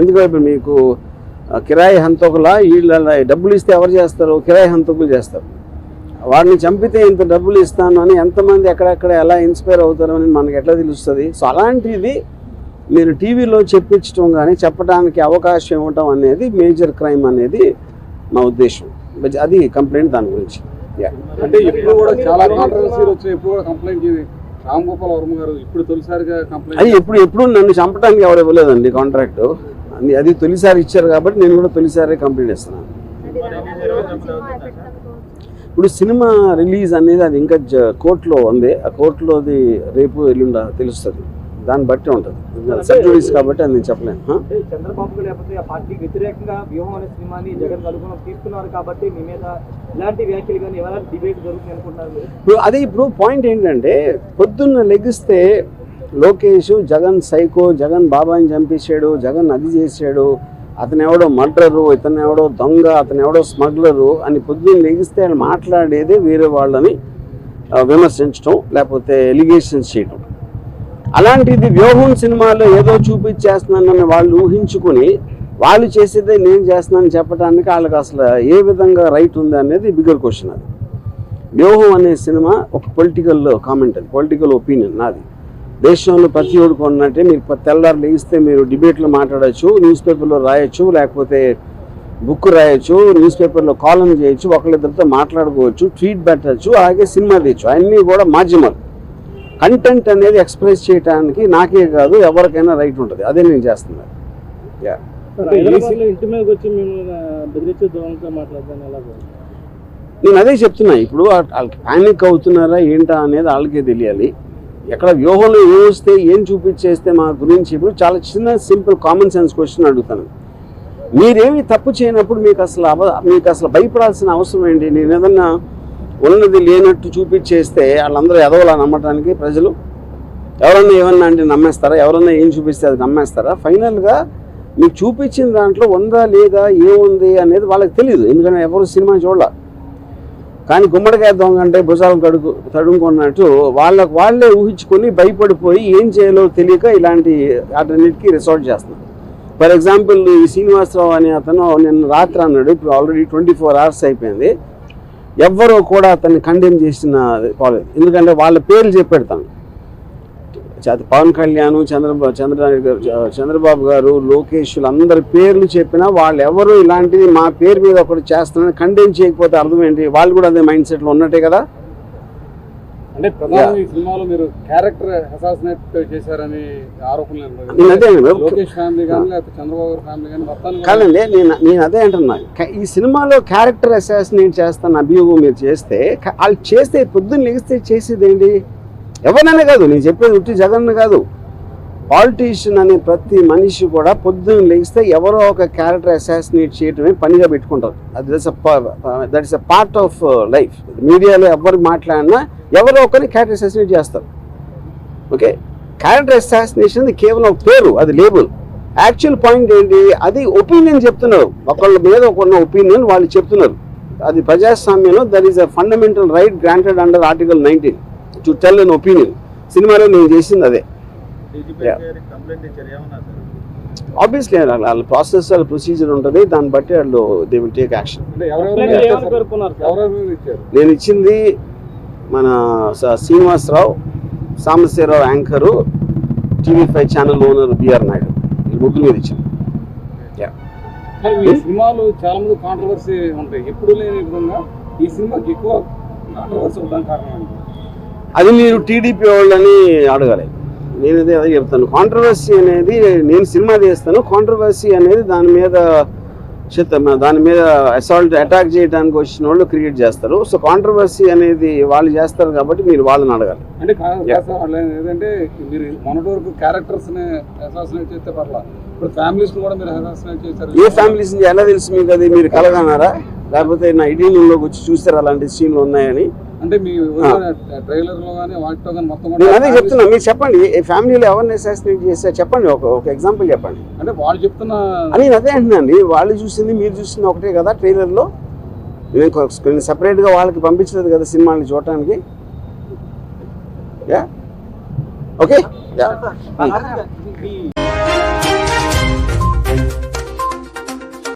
ఎందుకంటే మీకు కిరాయి హంతకులా వీళ్ళ డబ్బులు ఇస్తే ఎవరు చేస్తారు? కిరాయి హంతకులు చేస్తారు. వాడిని చంపితే ఇంత డబ్బులు ఇస్తాను అని ఎంతమంది ఎక్కడెక్కడ ఎలా ఇన్స్పైర్ అవుతారో అని మనకి ఎట్లా తెలుస్తుంది? సో అలాంటిది మీరు టీవీలో చెప్పించడం కానీ చెప్పడానికి అవకాశం ఇవ్వటం అనేది మేజర్ క్రైమ్ అనేది మా ఉద్దేశం. బట్ అది కంప్లైంట్ దాని గురించి. అంటే ఇప్పుడు కూడా చాలా కాంట్రవర్సీలు వచ్చాయి ఇప్పుడు కూడా కంప్లైంట్ రామ్ గోపాల్ వర్మ గారు ఇప్పుడు తొలిసారిగా అది కంప్లైంట్ ఎప్పుడు ఎప్పుడు నన్ను చంపడానికి ఎవరు ఇవ్వలేదండి కాంట్రాక్ట్ అది అది తొలిసారి ఇచ్చారు కాబట్టి నేను కూడా తొలిసారి కంప్లీట్ ఇస్తున్నాను ఇప్పుడు సినిమా రిలీజ్ అనేది అది ఇంకా కోర్టులో ఉంది. ఆ కోర్టులోది రేపు ఎల్లుండ తెలుస్తుంది. దాన్ని బట్టి ఉంటుంది. కాబట్టి అది నేను చెప్పలేను. చంద్రబాబు లేకపోతే ఆ పార్టీకి వ్యతిరేకంగా వ్యూహం అనే సినిమాని జగన్ కలుగుణం తీసుకున్నారు కాబట్టి మీ మీద ఇలాంటి వ్యాఖ్యలు కానీ ఎలాంటి డిబేట్ జరుగుతుంది అనుకుంటున్నారు? ఇప్పుడు అదే ఇప్పుడు పాయింట్ ఏంటంటే పొద్దున్న లెగిస్తే లోకేష్ జగన్ సైకో జగన్ బాబాయ్ని చంపేశాడు జగన్ అది చేశాడు అతను ఎవడో మర్డరు ఇతను ఎవడో దొంగ అతను ఎవడో స్మగ్లరు అని పొద్దున్న లెగిస్తే వాళ్ళు మాట్లాడేదే వేరే వాళ్ళని విమర్శించడం లేకపోతే ఎలిగేషన్స్ చేయడం అలాంటిది వ్యూహం సినిమాలో ఏదో చూపించేస్తున్నానని వాళ్ళు ఊహించుకుని వాళ్ళు చేసేదే నేను చేస్తున్నానని చెప్పడానికి వాళ్ళకి అసలు ఏ విధంగా రైట్ ఉంది అనేది బిగ్గర్ క్వశ్చన్ అది. వ్యూహం అనే సినిమా ఒక పొలిటికల్ కామెంట్ అది పొలిటికల్ ఒపీనియన్ నాది. దేశంలో ప్రతి ఒడు కొన్నట్టే మీరు తెల్లారు లేగిస్తే మీరు డిబేట్లో మాట్లాడచ్చు న్యూస్ పేపర్లో రాయొచ్చు లేకపోతే బుక్ రాయొచ్చు న్యూస్ పేపర్లో కాలం చేయొచ్చు ఒకళ్ళిద్దరితో మాట్లాడుకోవచ్చు ట్వీట్ పెట్టచ్చు అలాగే సినిమా తీయచ్చు. అన్నీ కూడా మాధ్యమాలు. కంటెంట్ అనేది ఎక్స్ప్రెస్ చేయడానికి నాకే కాదు ఎవరికైనా రైట్ ఉంటుంది. అదే నేను చేస్తున్నాను యా నేను అదే చెప్తున్నా. ఇప్పుడు వాళ్ళకి ప్యానిక్ అవుతున్నారా ఏంటా అనేది వాళ్ళకే తెలియాలి. ఎక్కడ వ్యూహంలో ఏం వస్తే ఏం చూపించేస్తే మా గురించి ఇప్పుడు చాలా చిన్న సింపుల్ కామన్ సెన్స్ క్వశ్చన్ అడుగుతాను. మీరేమి తప్పు చేయనప్పుడు మీకు అసలు అవ మీకు అసలు భయపడాల్సిన అవసరం ఏంటి? నేను ఏదన్నా ఉన్నది లేనట్టు చూపించేస్తే వాళ్ళందరూ ఎదవలా నమ్మటానికి ప్రజలు? ఎవరన్నా ఏమన్నా అంటే నమ్మేస్తారా? ఎవరన్నా ఏం చూపిస్తే అది నమ్మేస్తారా? ఫైనల్గా మీకు చూపించిన దాంట్లో ఉందా లేదా ఏముంది అనేది వాళ్ళకి తెలియదు ఎందుకంటే ఎవరు సినిమా చూడాలి. కానీ గుమ్మడికాయ దొంగ అంటే భుజాలు కడుకు తడుముకున్నట్టు వాళ్ళకు వాళ్ళే ఊహించుకొని భయపడిపోయి ఏం చేయాలో తెలియక ఇలాంటి వాటన్నిటికీ రిసార్ట్ చేస్తున్నారు ఫర్ ఎగ్జాంపుల్ ఈ శ్రీనివాసరావు అనే అతను నిన్న రాత్రి అన్నాడు ఇప్పుడు ఆల్రెడీ ట్వంటీ ఫోర్ అవర్స్ అయిపోయింది. ఎవ్వరూ కూడా అతన్ని కండెమ్ చేసిన కాలేజ్ ఎందుకంటే వాళ్ళ పేర్లు చెప్పెడతాను. తను పవన్ కళ్యాణ్ చంద్రబాబు చంద్రబాబు గారు చంద్రబాబు గారు లోకేష్ అందరి పేర్లు చెప్పినా వాళ్ళు ఎవరు ఇలాంటిది మా పేరు మీద ఒకటి చేస్తున్నారని కండెమ్ చేయకపోతే అర్థం ఏంటి? వాళ్ళు కూడా అదే మైండ్ సెట్లో ఉన్నట్టే కదా? అంటే ప్రధానంగా ఈ సినిమాలో మీరు క్యారెక్టర్ అసాసినేట్ చేశారని ఆరోపణలు. లోకేష్ ఫ్యామిలీ కానీ లేకపోతే చంద్రబాబు ఫ్యామిలీ కానీ మొత్తాన్ని నేను నేను అదే అంటున్నా. ఈ సినిమాలో క్యారెక్టర్ అసాసినేట్ చేస్తాను అభియోగం మీరు చేస్తే వాళ్ళు చేస్తే పొద్దున్న లెగిస్తే చేసేది ఏంటి? ఎవరినైనా కాదు నేను చెప్పేది ఉట్టి జగన్ కాదు. పాలిటీషియన్ అనే ప్రతి మనిషి కూడా పొద్దున్న లేస్తే ఎవరో ఒక క్యారెక్టర్ అసాసినేట్ చేయటమే పనిగా పెట్టుకుంటారు. అది that is a part of life మీడియాలో ఎవరు మాట్లాడినా ఎవరో ఒకరిని క్యారెక్టర్ అసాసినేట్ చేస్తారు. ఓకే క్యారెక్టర్ అసాసినేషన్ కేవలం పేరు అది లేబుల్ యాక్చువల్ పాయింట్ ఏంటి? అది ఒపీనియన్ చెప్తున్నారు. ఒకళ్ళ మీద ఒకళ్ళ ఒపీనియన్ వాళ్ళు చెప్తున్నారు. అది ప్రజాస్వామ్యంలో that is a fundamental right granted under article nineteen to tell an opinion సినిమాలో నేను చేసింది అదే. ఆబ్వియస్లీ వాళ్ళ ప్రాసెస్ వాళ్ళ ప్రొసీజర్ ఉంటుంది. దాన్ని బట్టి వాళ్ళు దే విల్ టేక్ యాక్షన్ నేను ఇచ్చింది మన Srinivasarao Sambasivarao anchor TV five channel owner BR Naidu. ఈ ముగ్గురు మీద ఇచ్చింది. సినిమాలు చాలా మంది కాంట్రవర్సీ ఉంటాయి. ఎప్పుడు లేని విధంగా ఈ సినిమాకి ఎక్కువ కాంట్రవర్సీ ఉండడానికి కారణం ఏంటి? అది మీరు టీడీపీ వాళ్ళని అడగాలి నేను అదే అదే చెప్తాను. కాంట్రవర్సీ అనేది నేను సినిమా తీస్తాను. కాంట్రవర్సీ అనేది దాని మీద చెత్త దాని మీద అసాల్ట్ అటాక్ చేయడానికి వచ్చిన వాళ్ళు క్రియేట్ చేస్తారు. సో కాంట్రవర్సీ అనేది వాళ్ళు చేస్తారు కాబట్టి మీరు వాళ్ళని అడగాలి. అంటే మీరు మొన్నటి వరకు క్యారెక్టర్స్ని అసాసినేట్ చేస్తే పర్లా. ఇప్పుడు ఫ్యామిలీస్ కూడా మీరు అసాసినేట్ చేశారు. ఏ ఫ్యామిలీస్ ఎలా తెలుసు మీకు అది? మీరు కలగన్నారా? లేకపోతే నా ఐడియంలోకి వచ్చి చూసారు? అలాంటి సీన్లు ఉన్నాయని? అంటే మీ ట్రైలర్లో కానీ వాటితో కానీ మొత్తం నేను అదే చెప్తున్నా మీరు చెప్పండి. ఫ్యామిలీలో ఎవరిని అసాసినేట్ చేశారు చెప్పండి ఒక ఒక ఎగ్జాంపుల్ చెప్పండి. అంటే వాళ్ళు చెప్తున్న అని నేను అదే అంటున్నాండి వాళ్ళు చూసింది మీరు చూసింది ఒకటే కదా ట్రైలర్లో. నేను సపరేట్గా వాళ్ళకి పంపించలేదు కదా సినిమాని చూడటానికి. Yeah okay